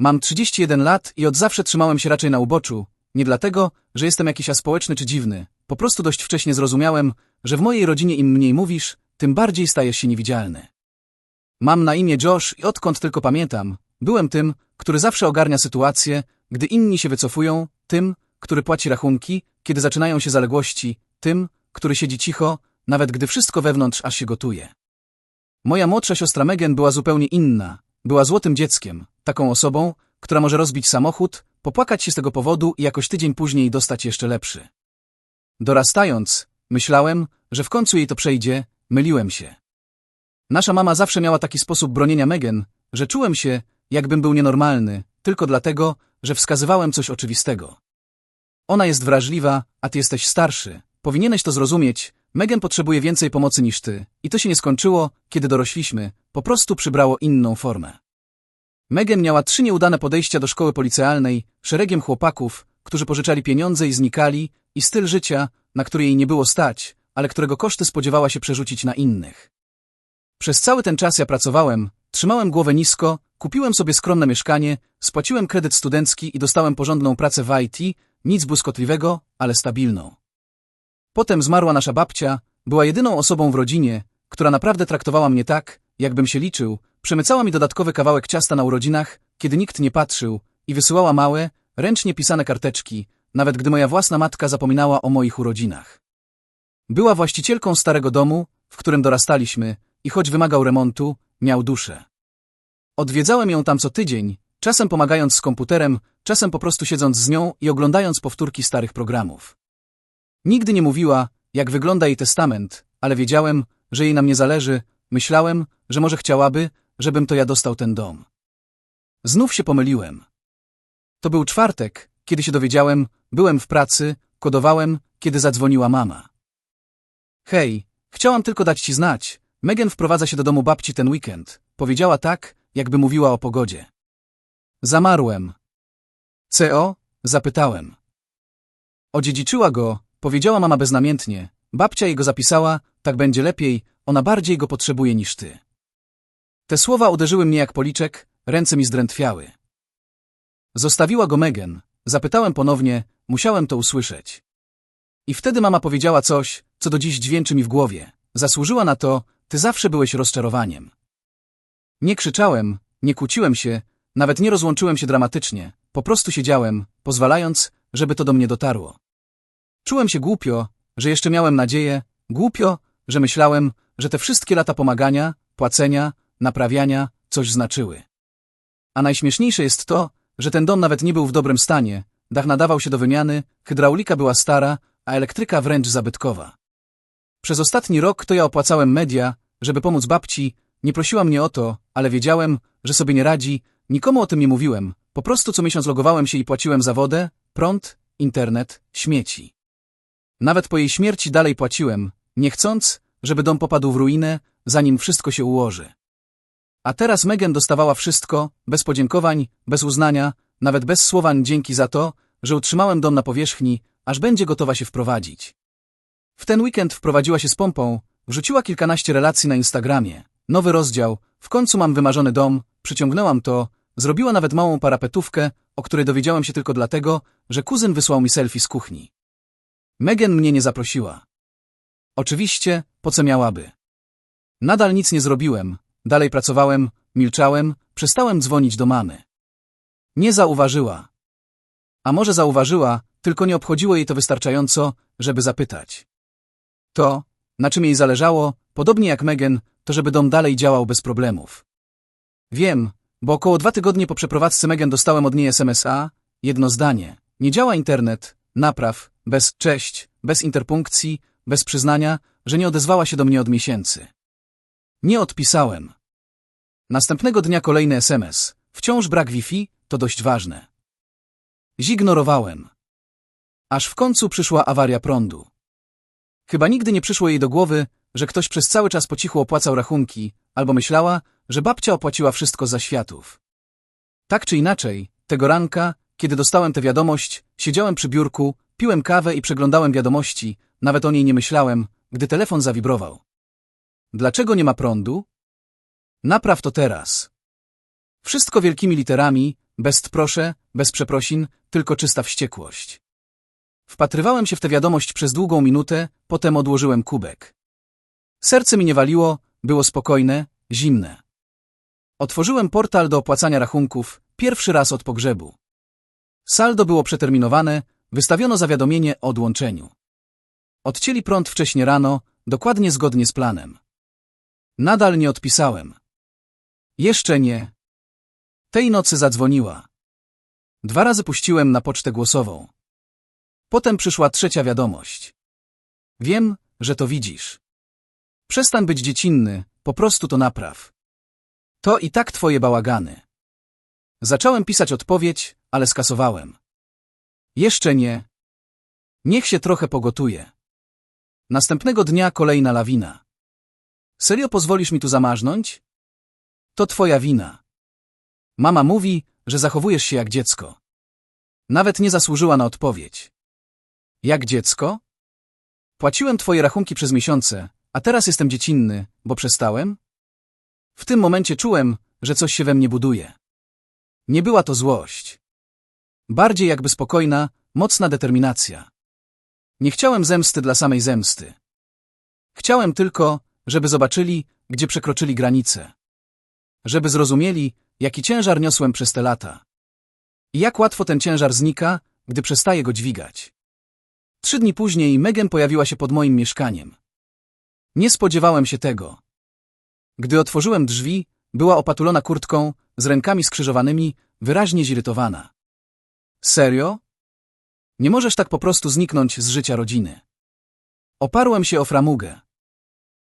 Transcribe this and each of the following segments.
Mam 31 lat i od zawsze trzymałem się raczej na uboczu, nie dlatego, że jestem jakiś aspołeczny czy dziwny. Po prostu dość wcześnie zrozumiałem, że w mojej rodzinie im mniej mówisz, tym bardziej stajesz się niewidzialny. Mam na imię Josh i odkąd tylko pamiętam, byłem tym, który zawsze ogarnia sytuację, gdy inni się wycofują, tym, który płaci rachunki, kiedy zaczynają się zaległości, tym, który siedzi cicho, nawet gdy wszystko wewnątrz aż się gotuje. Moja młodsza siostra Megan była zupełnie inna. Była złotym dzieckiem, taką osobą, która może rozbić samochód, popłakać się z tego powodu i jakoś tydzień później dostać jeszcze lepszy. Dorastając, myślałem, że w końcu jej to przejdzie, myliłem się. Nasza mama zawsze miała taki sposób bronienia Megan, że czułem się, jakbym był nienormalny, tylko dlatego, że wskazywałem coś oczywistego. Ona jest wrażliwa, a ty jesteś starszy. Powinieneś to zrozumieć. Megan potrzebuje więcej pomocy niż ty. I to się nie skończyło, kiedy dorośliśmy. Po prostu przybrało inną formę. Megan miała trzy nieudane podejścia do szkoły policealnej, szeregiem chłopaków, którzy pożyczali pieniądze i znikali, i styl życia, na który jej nie było stać, ale którego koszty spodziewała się przerzucić na innych. Przez cały ten czas ja pracowałem, trzymałem głowę nisko, kupiłem sobie skromne mieszkanie, spłaciłem kredyt studencki i dostałem porządną pracę w IT, nic błyskotliwego, ale stabilną. Potem zmarła nasza babcia, była jedyną osobą w rodzinie, która naprawdę traktowała mnie tak, jakbym się liczył, przemycała mi dodatkowy kawałek ciasta na urodzinach, kiedy nikt nie patrzył, i wysyłała małe, ręcznie pisane karteczki, nawet gdy moja własna matka zapominała o moich urodzinach. Była właścicielką starego domu, w którym dorastaliśmy, i choć wymagał remontu, miał duszę. Odwiedzałem ją tam co tydzień, czasem pomagając z komputerem, czasem po prostu siedząc z nią i oglądając powtórki starych programów. Nigdy nie mówiła, jak wygląda jej testament, ale wiedziałem, że jej na mnie zależy, myślałem, że może chciałaby, żebym to ja dostał ten dom. Znów się pomyliłem. To był czwartek, kiedy się dowiedziałem, byłem w pracy, kodowałem, kiedy zadzwoniła mama. Hej, chciałam tylko dać ci znać, Megan wprowadza się do domu babci ten weekend. Powiedziała tak, jakby mówiła o pogodzie. Zamarłem. Co? Zapytałem. Odziedziczyła go, powiedziała mama beznamiętnie. Babcia jego zapisała, tak będzie lepiej, ona bardziej go potrzebuje niż ty. Te słowa uderzyły mnie jak policzek, ręce mi zdrętwiały. Zostawiła go Megan. Zapytałem ponownie, musiałem to usłyszeć. I wtedy mama powiedziała coś, co do dziś dźwięczy mi w głowie. Zasłużyła na to, ty zawsze byłeś rozczarowaniem. Nie krzyczałem, nie kłóciłem się, nawet nie rozłączyłem się dramatycznie, po prostu siedziałem, pozwalając, żeby to do mnie dotarło. Czułem się głupio, że jeszcze miałem nadzieję, głupio, że myślałem, że te wszystkie lata pomagania, płacenia, naprawiania coś znaczyły. A najśmieszniejsze jest to, że ten dom nawet nie był w dobrym stanie, dach nadawał się do wymiany, hydraulika była stara, a elektryka wręcz zabytkowa. Przez ostatni rok to ja opłacałem media, żeby pomóc babci, nie prosiła mnie o to, ale wiedziałem, że sobie nie radzi, nikomu o tym nie mówiłem, po prostu co miesiąc logowałem się i płaciłem za wodę, prąd, internet, śmieci. Nawet po jej śmierci dalej płaciłem, nie chcąc, żeby dom popadł w ruinę, zanim wszystko się ułoży. A teraz Megan dostawała wszystko, bez podziękowań, bez uznania, nawet bez słowa dzięki za to, że utrzymałem dom na powierzchni, aż będzie gotowa się wprowadzić. W ten weekend wprowadziła się z pompą, wrzuciła kilkanaście relacji na Instagramie. Nowy rozdział, w końcu mam wymarzony dom, przyciągnęłam to, zrobiła nawet małą parapetówkę, o której dowiedziałem się tylko dlatego, że kuzyn wysłał mi selfie z kuchni. Megan mnie nie zaprosiła. Oczywiście, po co miałaby? Nadal nic nie zrobiłem, dalej pracowałem, milczałem, przestałem dzwonić do mamy. Nie zauważyła. A może zauważyła, tylko nie obchodziło jej to wystarczająco, żeby zapytać. To, na czym jej zależało, podobnie jak Megan, to żeby dom dalej działał bez problemów. Wiem, bo około dwa tygodnie po przeprowadzce Megan dostałem od niej SMS-a, jedno zdanie. Nie działa internet, napraw, bez cześć, bez interpunkcji, bez przyznania, że nie odezwała się do mnie od miesięcy. Nie odpisałem. Następnego dnia kolejny SMS. Wciąż brak Wi-Fi, to dość ważne. Zignorowałem. Aż w końcu przyszła awaria prądu. Chyba nigdy nie przyszło jej do głowy, że ktoś przez cały czas po cichu opłacał rachunki, albo myślała, że babcia opłaciła wszystko za światów. Tak czy inaczej, tego ranka, kiedy dostałem tę wiadomość, siedziałem przy biurku, piłem kawę i przeglądałem wiadomości, nawet o niej nie myślałem, gdy telefon zawibrował. Dlaczego nie ma prądu? Napraw to teraz. Wszystko wielkimi literami, Bez proszę, bez przeprosin, tylko czysta wściekłość. Wpatrywałem się w tę wiadomość przez długą minutę, potem odłożyłem kubek. Serce mi nie waliło, było spokojne, zimne. Otworzyłem portal do opłacania rachunków, pierwszy raz od pogrzebu. Saldo było przeterminowane, wystawiono zawiadomienie o odłączeniu. Odcięli prąd wcześnie rano, dokładnie zgodnie z planem. Nadal nie odpisałem. Jeszcze nie. Tej nocy zadzwoniła. Dwa razy puściłem na pocztę głosową. Potem przyszła trzecia wiadomość. Wiem, że to widzisz. Przestań być dziecinny, po prostu to napraw. To i tak twoje bałagany. Zacząłem pisać odpowiedź, ale skasowałem. Jeszcze nie. Niech się trochę pogotuje. Następnego dnia kolejna lawina. Serio pozwolisz mi tu zamarznąć? To twoja wina. Mama mówi, że zachowujesz się jak dziecko. Nawet nie zasłużyła na odpowiedź. Jak dziecko? Płaciłem twoje rachunki przez miesiące, a teraz jestem dziecinny, bo przestałem? W tym momencie czułem, że coś się we mnie buduje. Nie była to złość. Bardziej jakby spokojna, mocna determinacja. Nie chciałem zemsty dla samej zemsty. Chciałem tylko, żeby zobaczyli, gdzie przekroczyli granice. Żeby zrozumieli, jaki ciężar niosłem przez te lata. I jak łatwo ten ciężar znika, gdy przestaje go dźwigać. Trzy dni później Megan pojawiła się pod moim mieszkaniem. Nie spodziewałem się tego. Gdy otworzyłem drzwi, była opatulona kurtką, z rękami skrzyżowanymi, wyraźnie zirytowana. Serio? Nie możesz tak po prostu zniknąć z życia rodziny. Oparłem się o framugę.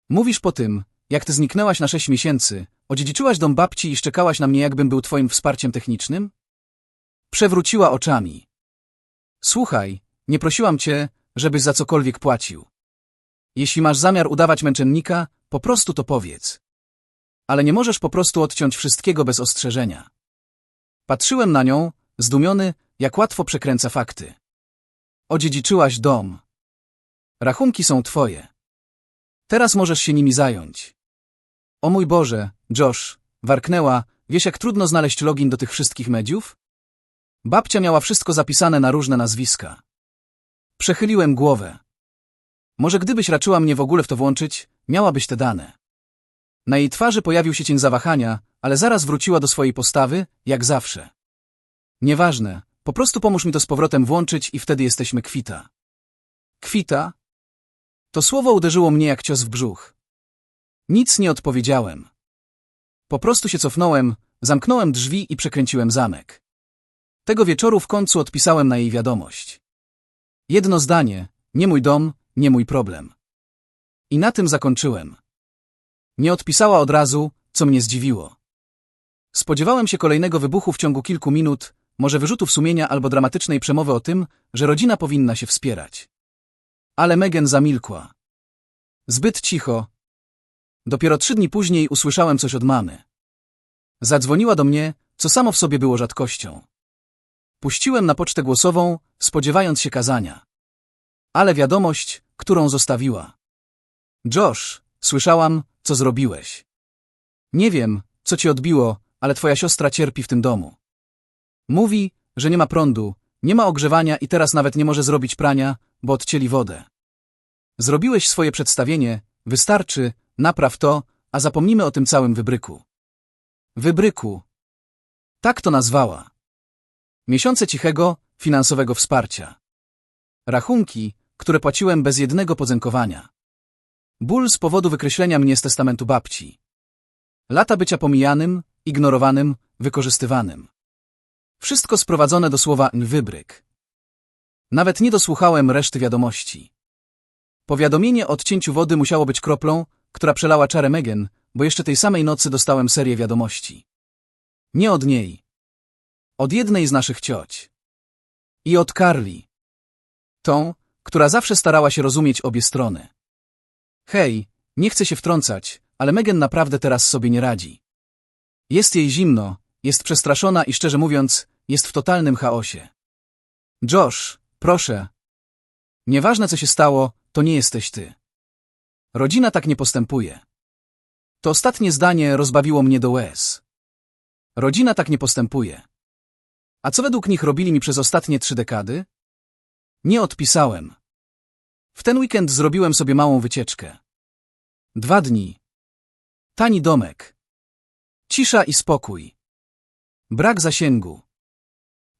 Mówisz po tym, jak ty zniknęłaś na sześć miesięcy, odziedziczyłaś dom babci i szczekałaś na mnie, jakbym był twoim wsparciem technicznym? Przewróciła oczami. Słuchaj, nie prosiłam cię, żebyś za cokolwiek płacił. Jeśli masz zamiar udawać męczennika, po prostu to powiedz. Ale nie możesz po prostu odciąć wszystkiego bez ostrzeżenia. Patrzyłem na nią, zdumiony, jak łatwo przekręca fakty. Odziedziczyłaś dom. Rachunki są twoje. Teraz możesz się nimi zająć. O mój Boże, Josh, warknęła, wiesz jak trudno znaleźć login do tych wszystkich mediów? Babcia miała wszystko zapisane na różne nazwiska. Przechyliłem głowę. Może gdybyś raczyła mnie w ogóle w to włączyć, miałabyś te dane. Na jej twarzy pojawił się cień zawahania, ale zaraz wróciła do swojej postawy, jak zawsze. Nieważne, po prostu pomóż mi to z powrotem włączyć i wtedy jesteśmy kwita. Kwita? To słowo uderzyło mnie jak cios w brzuch. Nic nie odpowiedziałem. Po prostu się cofnąłem, zamknąłem drzwi i przekręciłem zamek. Tego wieczoru w końcu odpisałem na jej wiadomość. Jedno zdanie, nie mój dom, nie mój problem. I na tym zakończyłem. Nie odpisała od razu, co mnie zdziwiło. Spodziewałem się kolejnego wybuchu w ciągu kilku minut, może wyrzutów sumienia albo dramatycznej przemowy o tym, że rodzina powinna się wspierać. Ale Megan zamilkła. Zbyt cicho. Dopiero trzy dni później usłyszałem coś od mamy. Zadzwoniła do mnie, co samo w sobie było rzadkością. Puściłem na pocztę głosową, spodziewając się kazania. Ale wiadomość, którą zostawiła. Josh, słyszałam, co zrobiłeś. Nie wiem, co ci odbiło, ale twoja siostra cierpi w tym domu. Mówi, że nie ma prądu, nie ma ogrzewania i teraz nawet nie może zrobić prania, bo odcięli wodę. Zrobiłeś swoje przedstawienie, wystarczy, napraw to, a zapomnimy o tym całym wybryku. Wybryku. Tak to nazwała. Miesiące cichego, finansowego wsparcia. Rachunki, które płaciłem bez jednego podzękowania. Ból z powodu wykreślenia mnie z testamentu babci. Lata bycia pomijanym, ignorowanym, wykorzystywanym. Wszystko sprowadzone do słowa wybryk. Nawet nie dosłuchałem reszty wiadomości. Powiadomienie o odcięciu wody musiało być kroplą, która przelała czarę Megan, bo jeszcze tej samej nocy dostałem serię wiadomości. Nie od niej. Od jednej z naszych cioć. I od Carly. Tą, która zawsze starała się rozumieć obie strony. Hej, nie chcę się wtrącać, ale Megan naprawdę teraz sobie nie radzi. Jest jej zimno, jest przestraszona i szczerze mówiąc, jest w totalnym chaosie. Josh, proszę. Nieważne co się stało, to nie jesteś ty. Rodzina tak nie postępuje. To ostatnie zdanie rozbawiło mnie do łez. Rodzina tak nie postępuje. A co według nich robili mi przez ostatnie trzy dekady? Nie odpisałem. W ten weekend zrobiłem sobie małą wycieczkę. Dwa dni. Tani domek. Cisza i spokój. Brak zasięgu.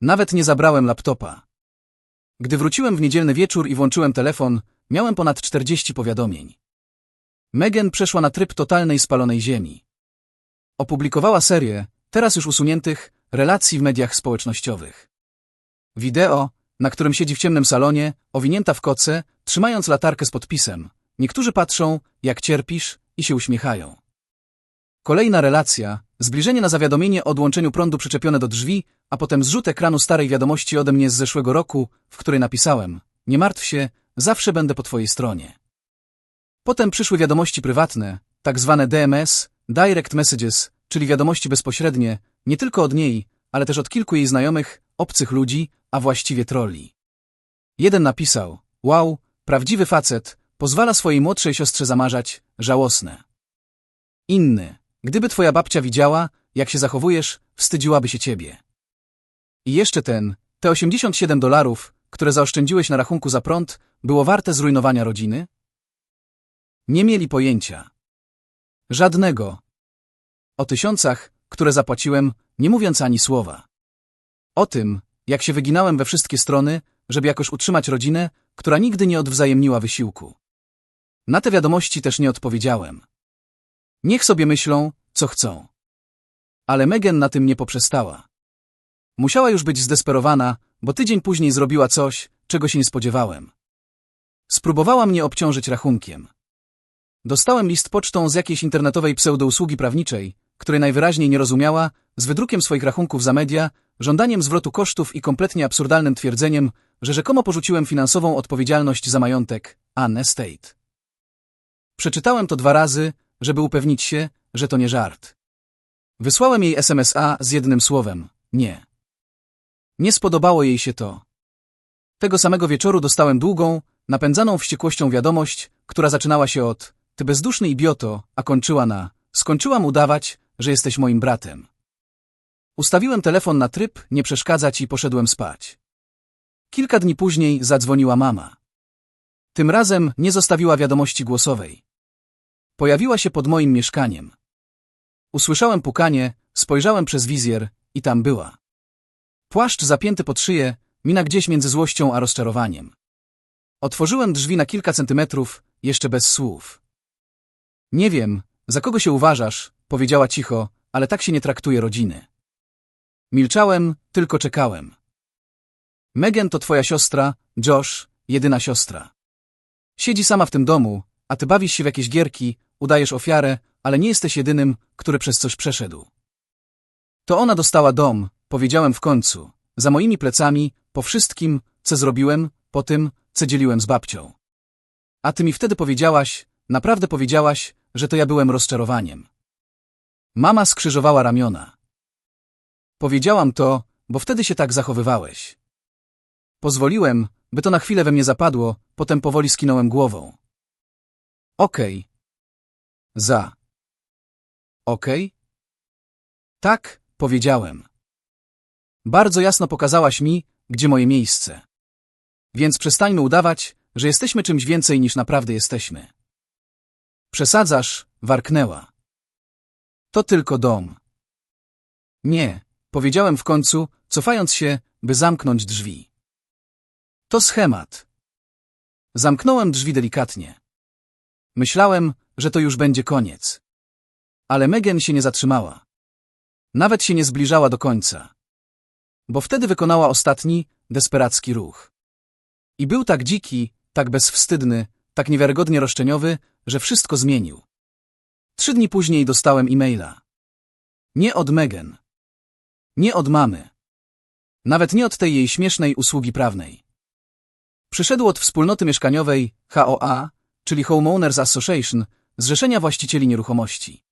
Nawet nie zabrałem laptopa. Gdy wróciłem w niedzielny wieczór i włączyłem telefon, miałem ponad 40 powiadomień. Megan przeszła na tryb totalnej spalonej ziemi. Opublikowała serię, teraz już usuniętych, relacji w mediach społecznościowych. Wideo, na którym siedzi w ciemnym salonie, owinięta w koce, trzymając latarkę z podpisem. Niektórzy patrzą, jak cierpisz, i się uśmiechają. Kolejna relacja, zbliżenie na zawiadomienie o odłączeniu prądu przyczepione do drzwi, a potem zrzut ekranu starej wiadomości ode mnie z zeszłego roku, w której napisałem Nie martw się, zawsze będę po twojej stronie. Potem przyszły wiadomości prywatne, tak zwane DMS, Direct Messages, czyli wiadomości bezpośrednie, nie tylko od niej, ale też od kilku jej znajomych, obcych ludzi, a właściwie trolli. Jeden napisał, wow, prawdziwy facet, pozwala swojej młodszej siostrze zamarzać, żałosne. Inny, gdyby twoja babcia widziała, jak się zachowujesz, wstydziłaby się ciebie. I jeszcze ten, te 87 dolarów, które zaoszczędziłeś na rachunku za prąd, było warte zrujnowania rodziny? Nie mieli pojęcia. Żadnego. O tysiącach, które zapłaciłem, nie mówiąc ani słowa. O tym, jak się wyginałem we wszystkie strony, żeby jakoś utrzymać rodzinę, która nigdy nie odwzajemniła wysiłku. Na te wiadomości też nie odpowiedziałem. Niech sobie myślą, co chcą. Ale Megan na tym nie poprzestała. Musiała już być zdesperowana, bo tydzień później zrobiła coś, czego się nie spodziewałem. Spróbowała mnie obciążyć rachunkiem. Dostałem list pocztą z jakiejś internetowej pseudousługi prawniczej, której najwyraźniej nie rozumiała, z wydrukiem swoich rachunków za media, żądaniem zwrotu kosztów i kompletnie absurdalnym twierdzeniem, że rzekomo porzuciłem finansową odpowiedzialność za majątek Anne Estate. Przeczytałem to dwa razy, żeby upewnić się, że to nie żart. Wysłałem jej SMS-a z jednym słowem – nie. Nie spodobało jej się to. Tego samego wieczoru dostałem długą, napędzaną wściekłością wiadomość, która zaczynała się od – ty bezduszny idioto, a kończyła na – skończyłam udawać, że jesteś moim bratem. Ustawiłem telefon na tryb, nie przeszkadzać i poszedłem spać. Kilka dni później zadzwoniła mama. Tym razem nie zostawiła wiadomości głosowej. Pojawiła się pod moim mieszkaniem. Usłyszałem pukanie, spojrzałem przez wizjer i tam była. Płaszcz zapięty pod szyję, mina gdzieś między złością a rozczarowaniem. Otworzyłem drzwi na kilka centymetrów, jeszcze bez słów. Nie wiem, za kogo się uważasz, powiedziała cicho, ale tak się nie traktuje rodziny. Milczałem, tylko czekałem. Megan to twoja siostra, Josh, jedyna siostra. Siedzi sama w tym domu, a ty bawisz się w jakieś gierki, udajesz ofiarę, ale nie jesteś jedynym, który przez coś przeszedł. To ona dostała dom, powiedziałem w końcu, za moimi plecami, po wszystkim, co zrobiłem, po tym, co dzieliłem z babcią. A ty mi wtedy powiedziałaś, naprawdę powiedziałaś, że to ja byłem rozczarowaniem. Mama skrzyżowała ramiona. Powiedziałam to, bo wtedy się tak zachowywałeś. Pozwoliłem, by to na chwilę we mnie zapadło, potem powoli skinąłem głową. Okej. Okay. Za. Okej? Okay? Tak, powiedziałem. Bardzo jasno pokazałaś mi, gdzie moje miejsce. Więc przestańmy udawać, że jesteśmy czymś więcej niż naprawdę jesteśmy. Przesadzasz, warknęła. To tylko dom. Nie, powiedziałem w końcu, cofając się, by zamknąć drzwi. To schemat. Zamknąłem drzwi delikatnie. Myślałem, że to już będzie koniec. Ale Megan się nie zatrzymała. Nawet się nie zbliżała do końca. Bo wtedy wykonała ostatni, desperacki ruch. I był tak dziki, tak bezwstydny, tak niewiarygodnie roszczeniowy, że wszystko zmienił. Trzy dni później dostałem e-maila. Nie od Megan. Nie od mamy. Nawet nie od tej jej śmiesznej usługi prawnej. Przyszedł od wspólnoty mieszkaniowej HOA, czyli Homeowners Association, Zrzeszenia Właścicieli Nieruchomości.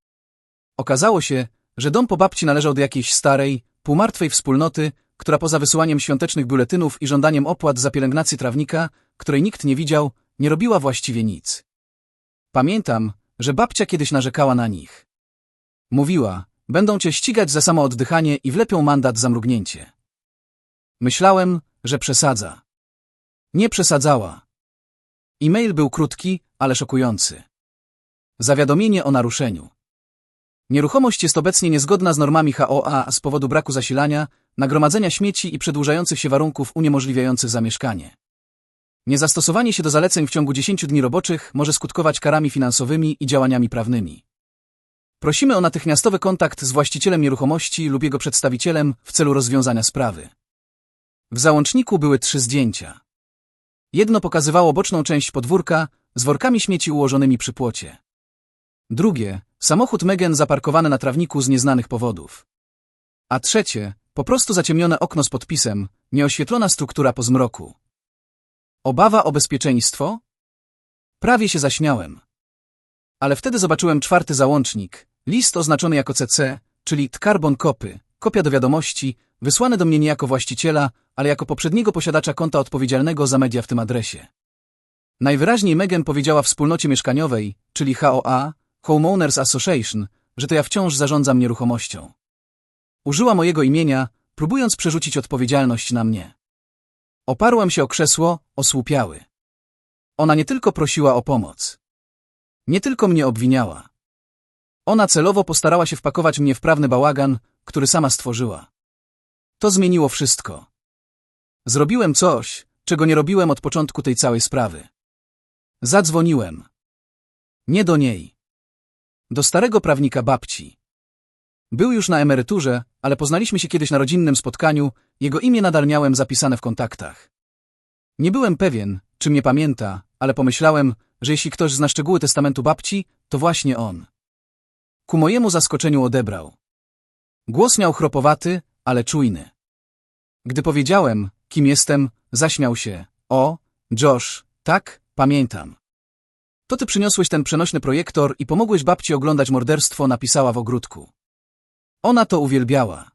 Okazało się, że dom po babci należał do jakiejś starej, półmartwej wspólnoty, która poza wysyłaniem świątecznych biuletynów i żądaniem opłat za pielęgnację trawnika, której nikt nie widział, nie robiła właściwie nic. Pamiętam, że babcia kiedyś narzekała na nich. Mówiła, będą cię ścigać za samo oddychanie i wlepią mandat za mrugnięcie. Myślałem, że przesadza. Nie przesadzała. E-mail był krótki, ale szokujący. Zawiadomienie o naruszeniu. Nieruchomość jest obecnie niezgodna z normami HOA z powodu braku zasilania, nagromadzenia śmieci i przedłużających się warunków uniemożliwiających zamieszkanie. Niezastosowanie się do zaleceń w ciągu 10 dni roboczych może skutkować karami finansowymi i działaniami prawnymi. Prosimy o natychmiastowy kontakt z właścicielem nieruchomości lub jego przedstawicielem w celu rozwiązania sprawy. W załączniku były trzy zdjęcia. Jedno pokazywało boczną część podwórka z workami śmieci ułożonymi przy płocie. Drugie, samochód Megan zaparkowany na trawniku z nieznanych powodów. A trzecie, po prostu zaciemnione okno z podpisem, nieoświetlona struktura po zmroku. Obawa o bezpieczeństwo? Prawie się zaśmiałem. Ale wtedy zobaczyłem czwarty załącznik, list oznaczony jako CC, czyli Tkarbon Kopy, kopia do wiadomości, wysłany do mnie nie jako właściciela, ale jako poprzedniego posiadacza konta odpowiedzialnego za media w tym adresie. Najwyraźniej Megan powiedziała wspólnocie mieszkaniowej, czyli HOA, Homeowners Association, że to ja wciąż zarządzam nieruchomością. Użyła mojego imienia, próbując przerzucić odpowiedzialność na mnie. Oparłem się o krzesło, osłupiały. Ona nie tylko prosiła o pomoc. Nie tylko mnie obwiniała. Ona celowo postarała się wpakować mnie w prawny bałagan, który sama stworzyła. To zmieniło wszystko. Zrobiłem coś, czego nie robiłem od początku tej całej sprawy. Zadzwoniłem. Nie do niej. Do starego prawnika babci. Był już na emeryturze, ale poznaliśmy się kiedyś na rodzinnym spotkaniu, jego imię nadal miałem zapisane w kontaktach. Nie byłem pewien, czy mnie pamięta, ale pomyślałem, że jeśli ktoś zna szczegóły testamentu babci, to właśnie on. Ku mojemu zaskoczeniu odebrał. Głos miał chropowaty, ale czujny. Gdy powiedziałem, kim jestem, zaśmiał się. O, Josh, tak, pamiętam. To ty przyniosłeś ten przenośny projektor i pomogłeś babci oglądać morderstwo, napisała w ogródku. Ona to uwielbiała.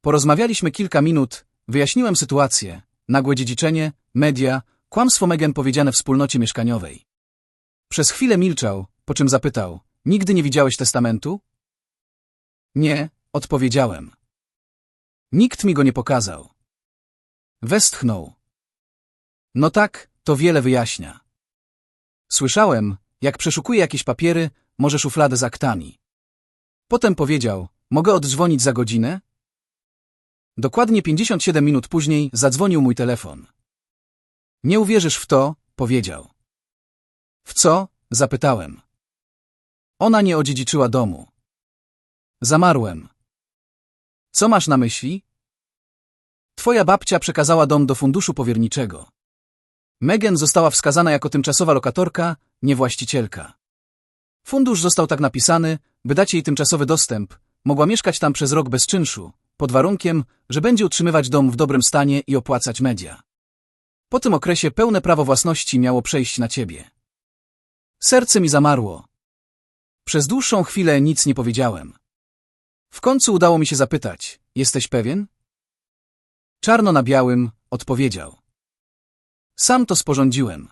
Porozmawialiśmy kilka minut, wyjaśniłem sytuację, nagłe dziedziczenie, media, kłamstwo Megan powiedziane wspólnocie mieszkaniowej. Przez chwilę milczał, po czym zapytał, nigdy nie widziałeś testamentu? Nie, odpowiedziałem. Nikt mi go nie pokazał. Westchnął. No tak, to wiele wyjaśnia. Słyszałem, jak przeszukuje jakieś papiery, może szufladę z aktami. Potem powiedział, mogę oddzwonić za godzinę? Dokładnie 57 minut później zadzwonił mój telefon. Nie uwierzysz w to, powiedział. W co? zapytałem. Ona nie odziedziczyła domu. Zamarłem. Co masz na myśli? Twoja babcia przekazała dom do funduszu powierniczego. Megan została wskazana jako tymczasowa lokatorka, nie właścicielka. Fundusz został tak napisany, by dać jej tymczasowy dostęp, mogła mieszkać tam przez rok bez czynszu, pod warunkiem, że będzie utrzymywać dom w dobrym stanie i opłacać media. Po tym okresie pełne prawo własności miało przejść na ciebie. Serce mi zamarło. Przez dłuższą chwilę nic nie powiedziałem. W końcu udało mi się zapytać, jesteś pewien? Czarno na białym, odpowiedział. Sam to sporządziłem.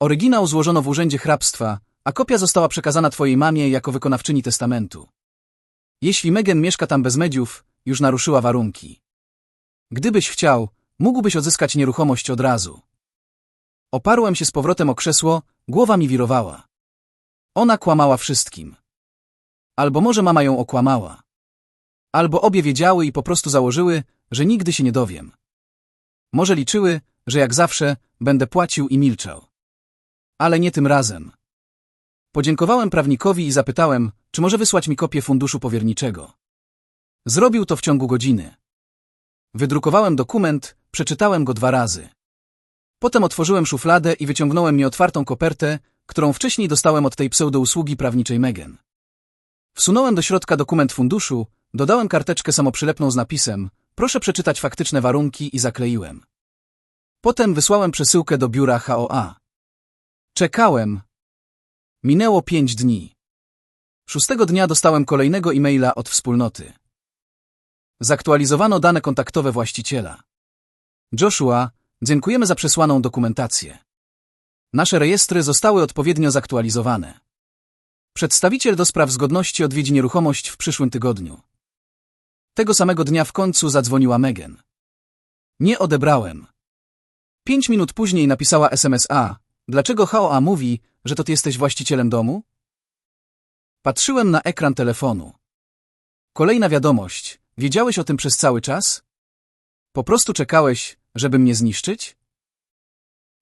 Oryginał złożono w Urzędzie Hrabstwa, a kopia została przekazana twojej mamie jako wykonawczyni testamentu. Jeśli Megan mieszka tam bez mediów, już naruszyła warunki. Gdybyś chciał, mógłbyś odzyskać nieruchomość od razu. Oparłem się z powrotem o krzesło, głowa mi wirowała. Ona kłamała wszystkim. Albo może mama ją okłamała. Albo obie wiedziały i po prostu założyły, że nigdy się nie dowiem. Może liczyły, że jak zawsze będę płacił i milczał. Ale nie tym razem. Podziękowałem prawnikowi i zapytałem, czy może wysłać mi kopię funduszu powierniczego. Zrobił to w ciągu godziny. Wydrukowałem dokument, przeczytałem go dwa razy. Potem otworzyłem szufladę i wyciągnąłem nieotwartą kopertę, którą wcześniej dostałem od tej pseudousługi prawniczej Megan. Wsunąłem do środka dokument funduszu, dodałem karteczkę samoprzylepną z napisem Proszę przeczytać faktyczne warunki i zakleiłem. Potem wysłałem przesyłkę do biura HOA. Czekałem. Minęło pięć dni. Szóstego dnia dostałem kolejnego e-maila od wspólnoty. Zaktualizowano dane kontaktowe właściciela. Joshua, dziękujemy za przesłaną dokumentację. Nasze rejestry zostały odpowiednio zaktualizowane. Przedstawiciel do spraw zgodności odwiedzi nieruchomość w przyszłym tygodniu. Tego samego dnia w końcu zadzwoniła Megan. Nie odebrałem. Pięć minut później napisała SMS-A. Dlaczego HOA mówi, że to ty jesteś właścicielem domu? Patrzyłem na ekran telefonu. Kolejna wiadomość. Wiedziałeś o tym przez cały czas? Po prostu czekałeś, żeby mnie zniszczyć?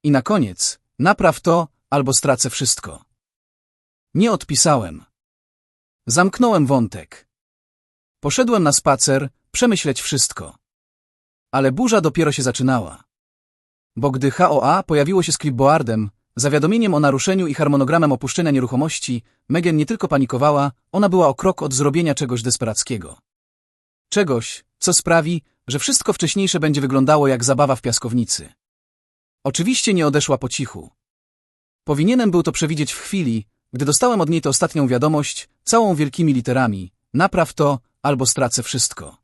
I na koniec, napraw to, albo stracę wszystko. Nie odpisałem. Zamknąłem wątek. Poszedłem na spacer, przemyśleć wszystko. Ale burza dopiero się zaczynała. Bo gdy HOA pojawiło się z clipboardem, zawiadomieniem o naruszeniu i harmonogramem opuszczenia nieruchomości, Megan nie tylko panikowała, ona była o krok od zrobienia czegoś desperackiego. Czegoś, co sprawi, że wszystko wcześniejsze będzie wyglądało jak zabawa w piaskownicy. Oczywiście nie odeszła po cichu. Powinienem był to przewidzieć w chwili, gdy dostałem od niej tę ostatnią wiadomość, całą wielkimi literami. Napraw to, albo stracę wszystko.